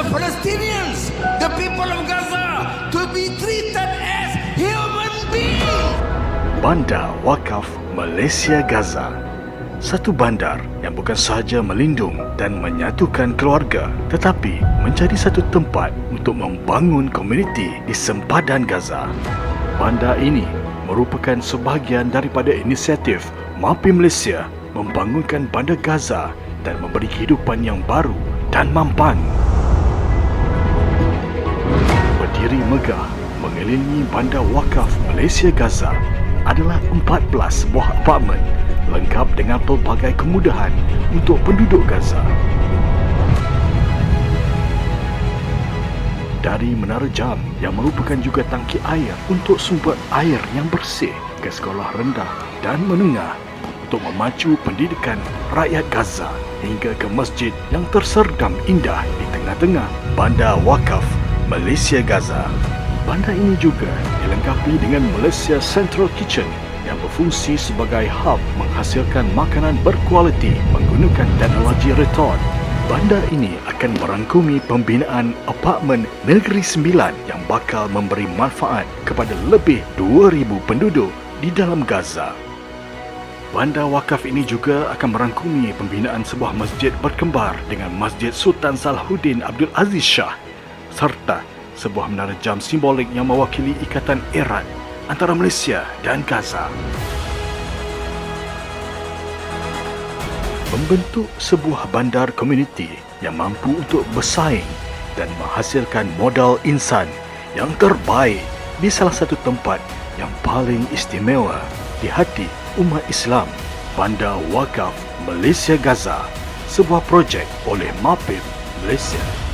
the Palestinians, the people of Gaza, to be treated as human beings. Bandar Wakaf Malaysia Gaza Satu bandar yang bukan sahaja melindung dan menyatukan keluarga tetapi menjadi satu tempat untuk membangun komuniti di sempadan Gaza. Bandar ini merupakan sebahagian daripada inisiatif MAPI Malaysia membangunkan bandar Gaza dan memberi kehidupan yang baru dan mampan. Berdiri megah mengelilingi bandar wakaf Malaysia Gaza adalah 14 buah apartmen lengkap dengan pelbagai kemudahan untuk penduduk Gaza. Dari menara jam yang merupakan juga tangki air untuk sumber air yang bersih ke sekolah rendah dan menengah untuk memacu pendidikan rakyat Gaza hingga ke masjid yang terserdam indah di tengah-tengah bandar wakaf Malaysia Gaza. Bandar ini juga dilengkapi dengan Malaysia Central Kitchen yang berfungsi sebagai hub menghasilkan makanan berkualiti menggunakan teknologi retorn. Bandar ini akan merangkumi pembinaan apartmen Negeri Sembilan yang bakal memberi manfaat kepada lebih 2,000 penduduk di dalam Gaza. Bandar wakaf ini juga akan merangkumi pembinaan sebuah masjid berkembar dengan Masjid Sultan Salahuddin Abdul Aziz Shah serta sebuah menara jam simbolik yang mewakili ikatan erat antara Malaysia dan Gaza. Membentuk sebuah bandar komuniti yang mampu untuk bersaing dan menghasilkan modal insan yang terbaik di salah satu tempat yang paling istimewa di hati umat Islam, Bandar Wakaf Malaysia Gaza, sebuah projek oleh MAPIM Malaysia.